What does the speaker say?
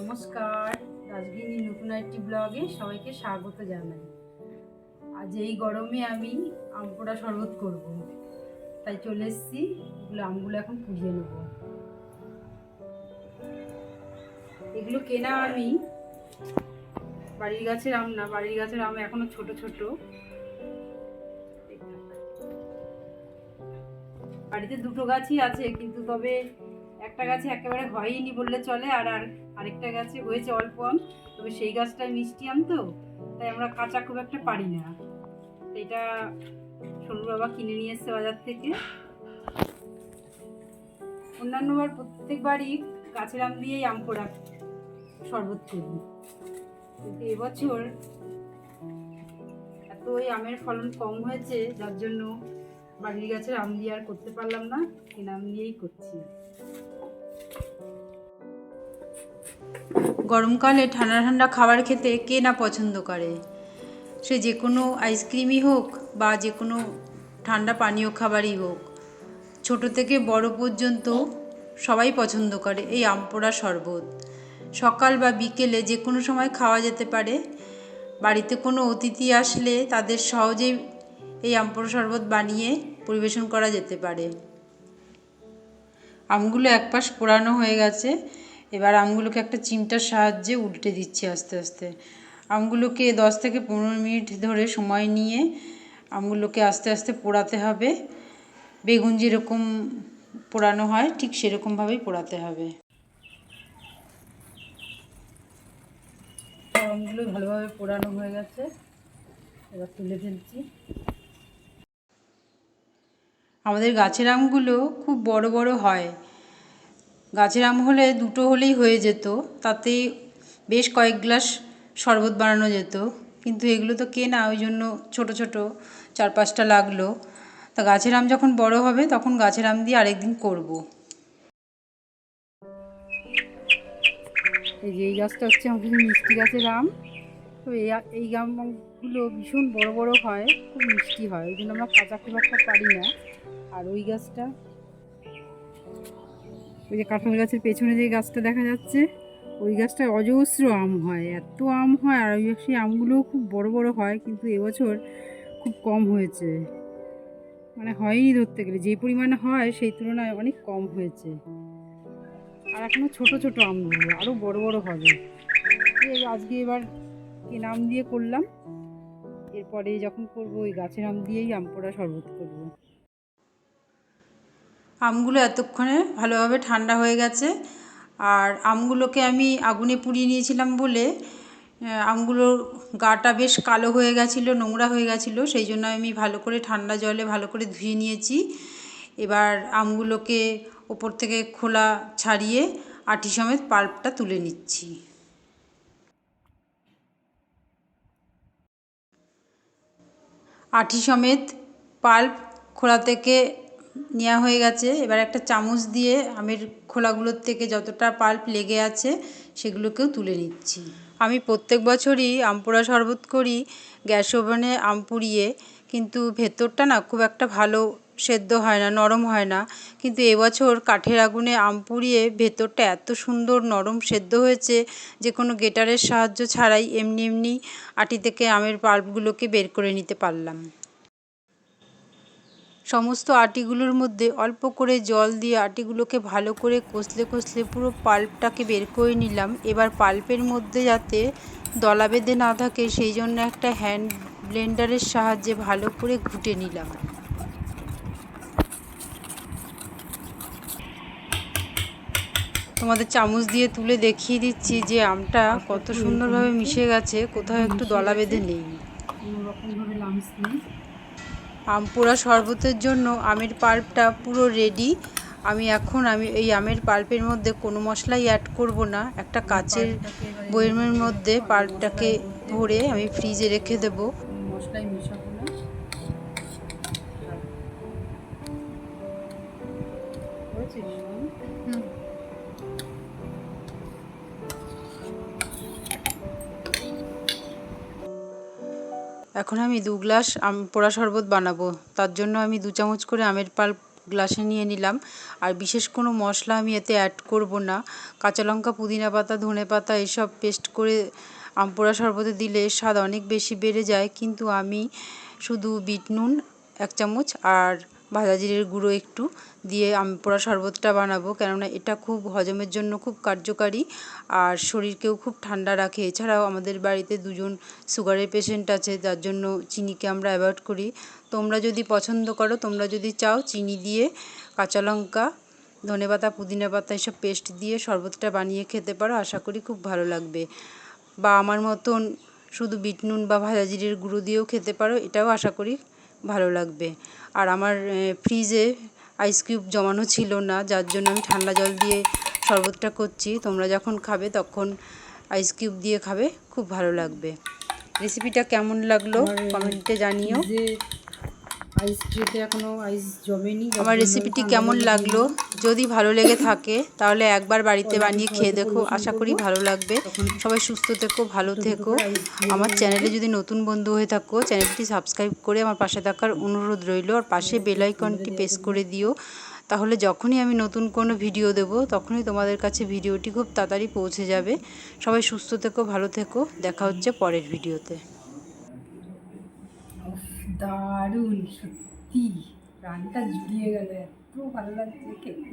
নমস্কার, রাজগিনী নতুন একটি ব্লগে সবাইকে স্বাগত জানাই। আজ এই গরমে আমি আম পোড়া শরবত করব। তাই চলে এসেছি, এগুলো আমগুলো এখন পুড়িয়ে নেব। এগুলো কেনা আমি বাড়ির গাছের আম না, বাড়ির গাছের আম এখনও ছোট ছোট। বাড়িতে দুটো গাছই আছে, কিন্তু তবে একটা গাছে একেবারে হয়নি বললে চলে, আর আর আরেকটা গাছে হয়েছে অল্প আম। তবে সেই গাছটায় মিষ্টি আম তো, তাই আমরা কাঁচা খুব একটা পারি না। এটা সরু বাবা কিনে নিয়ে এসছে বাজার থেকে। অন্যান্যবার প্রত্যেকবারই গাছের আম দিয়েই আম পোড়া শরবত করি। কিন্তু এবছর এত ওই আমের ফলন কম হয়েছে, যার জন্য বাড়ির গাছের আম দিয়ে আর করতে পারলাম না, কেনা আম দিয়েই করছি। গরমকালে ঠান্ডা ঠান্ডা খাবার খেতে কে না পছন্দ করে? সে যে কোনো আইসক্রিমই হোক বা যে কোনো ঠান্ডা পানীয় খাবারই হোক, ছোট থেকে বড় পর্যন্ত সবাই পছন্দ করে এই আমপোড়া শরবত। সকাল বা বিকেলে যে কোনো সময় খাওয়া যেতে পারে। বাড়িতে কোনো অতিথি আসলে তাদের সহজেই এই আমপোড়া শরবত বানিয়ে পরিবেশন করা যেতে পারে। আমগুলো এক পাশ পোড়ানো হয়ে গেছে। এবার আমগুলোকে একটা চিমটার সাহায্যে উল্টে দিচ্ছি আস্তে আস্তে। আমগুলোকে দশ থেকে পনেরো মিনিট ধরে সময় নিয়ে আমগুলোকে আস্তে আস্তে পোড়াতে হবে। বেগুন যেরকম পোড়ানো হয়, ঠিক সেরকমভাবেই পোড়াতে হবে। আমগুলো ভালোভাবে পোড়ানো হয়ে গেছে। এবার তুলে ফেলছি। আমাদের গাছের আমগুলো খুব বড় বড় হয়। গাছের আম হলে দুটো হলেই হয়ে যেত, তাতেই বেশ কয়েক গ্লাস শরবত বানানো যেত। কিন্তু এগুলো তো কেনা, ওই জন্য ছোট ছোট চার পাঁচটা লাগল। তা গাছের আম যখন বড় হবে, তখন গাছের আম দিয়ে আরেকদিন করব। এই যে এই গাছটা হচ্ছে আমাদের মিষ্টি গাছের আম। তো এই এই আমগুলো ভীষণ বড় বড় হয়, খুব মিষ্টি হয়। ওই জন্য আমরা কাঁচা খুব একটা পারি না। আর ওই গাছটা ওই যে কাঁঠাল গাছের পেছনে যে গাছটা দেখা যাচ্ছে, ওই গাছটায় অজস্র আম হয়, এত আম হয়, আর ওই সেই আমগুলোও খুব বড় বড় হয়, কিন্তু এবছর খুব কম হয়েছে। মানে হয়নি ধরতে গেলে, যে পরিমাণে হয় সেই তুলনায় অনেক কম হয়েছে। আর এখনও ছোট ছোট আমগুলো আরও বড় বড় হবে। আজকে এবার কেনা আম দিয়ে করলাম, এরপরে যখন করব ওই গাছের আম দিয়েই আম পোড়া শরবত করব। আমগুলো এতক্ষণে ভালোভাবে ঠান্ডা হয়ে গেছে। আর আমগুলোকে আমি আগুনে পুড়িয়ে নিয়েছিলাম বলে আমগুলোর গাটা বেশ কালো হয়ে গেছিল, নোংরা হয়ে গেছিল, সেই জন্য আমি ভালো করে ঠান্ডা জলে ভালো করে ধুয়ে নিয়েছি। এবার আমগুলোকে ওপর থেকে খোলা ছাড়িয়ে আটি সমেত পাল্পটা তুলে নিচ্ছি। আটি সমেত পাল্প খোলা থেকে নেওয়া হয়ে গেছে। এবার একটা চামচ দিয়ে আমের খোলাগুলোর থেকে যতটা পাল্প লেগে আছে, সেগুলোকেও তুলে নিচ্ছি। আমি প্রত্যেক বছরই আম পোড়া শরবত করি, গ্যাস ওভেনে আম পুড়িয়ে, কিন্তু ভেতরটা না খুব একটা ভালো সেদ্ধ হয় না, নরম হয় না। কিন্তু এবছর কাঠের আগুনে আম পুড়িয়ে ভেতরটা এত সুন্দর নরম সেদ্ধ হয়েছে যে কোনো গেটারের সাহায্য ছাড়াই এমনি এমনি আটি থেকে আমের পাল্পগুলোকে বের করে নিতে পারলাম। সমস্ত আটিগুলোর মধ্যে অল্প করে জল দিয়ে আটিগুলোকে ভালো করে কষলে কষলে পুরো পাল্পটাকে বের করে নিলাম। এবার পাল্পের মধ্যে যাতে দলা বেঁধে না থাকে, সেই জন্য একটা হ্যান্ড ব্লেন্ডারের সাহায্যে ভালো করে ঘুটে নিলাম। তোমাদের চামচ দিয়ে তুলে দেখিয়ে দিচ্ছি যে আমটা কত সুন্দরভাবে মিশে গেছে, কোথাও একটু দলা বেঁধে নেই। লামস নেই। পোড়া শরবতের জন্য আমের পাল্পটা পুরো রেডি আমি এখন আমি এই আমের পাল্পের মধ্যে কোনো মশলাই অ্যাড করব না। একটা কাচের বয়মের মধ্যে পাল্পটাকে ভরে আমি ফ্রিজে রেখে দেব। মশলাই মেশাবো না? এখন আমি দু গ্লাস আম, পোড়া শরবত বানাবো। তার জন্য আমি দু চামচ করে আমের পাল্প গ্লাসে নিয়ে নিলাম। আর বিশেষ কোনো মশলা আমি এতে অ্যাড করব না। কাঁচা লঙ্কা, পুদিনা পাতা, ধনে পাতা, এসব পেস্ট করে আম, পোড়া শরবতে দিলে স্বাদ অনেক বেশি বেড়ে যায়। কিন্তু আমি শুধু বিট নুন এক চামচ আর ভাজা জিরের গুঁড়ো একটু দিয়ে আম পোড়া শরবতটা বানাবো। কেননা এটা খুব হজমের জন্য খুব কার্যকারী আর শরীরকেও খুব ঠান্ডা রাখে। এছাড়াও আমাদের বাড়িতে দুজন সুগারের পেশেন্ট আছে, যার জন্য চিনিকে আমরা অ্যাভয়েড করি। তোমরা যদি পছন্দ করো, তোমরা যদি চাও, চিনি দিয়ে কাঁচা লঙ্কা, ধনেপাতা, পুদিনা পাতা এসব পেস্ট দিয়ে শরবতটা বানিয়ে খেতে পারো, আশা করি খুব ভালো লাগবে। বা আমার মতন শুধু বিট নুন বা ভাজা জিরের গুঁড়ো দিয়েও খেতে পারো, এটাও আশা করি ভালো লাগবে। আর আমার ফ্রিজে আইস কিউব জমানো ছিল না যার জন্য আমি ঠান্ডা জল দিয়ে শরবতটা করছি। তোমরা যখন খাবে তখন আইস কিউব দিয়ে খাবে খুব ভালো লাগবে। রেসিপিটা কেমন লাগল? কমেন্টে জানিও। আইস ট্রেতে এখনও আইস জমেনি আমার রেসিপিটি কেমন লাগল? যদি ভালো লেগে থাকে তাহলে একবার বাড়িতে বানিয়ে খেয়ে দেখো। আশা করি ভালো লাগবে। সবাই সুস্থ থেকো ভালো থেকো। আমার চ্যানেলে যদি নতুন বন্ধু হয়ে থাকো চ্যানেলটি সাবস্ক্রাইব করে আমার পাশে থাকার অনুরোধ রইল। আর পাশে বেল আইকনটি প্রেস করে দিও। তাহলে যখনই আমি নতুন কোনো ভিডিও দেব তখনই তোমাদের কাছে ভিডিওটি খুব তাড়াতাড়ি পৌঁছে যাবে। সবাই সুস্থ থেকো ভালো থেকো। দেখা হচ্ছে পরের ভিডিওতে দারুণ সত্যি। প্রাণটা জুড়িয়ে গেল এত ভালো লাগছে খেতে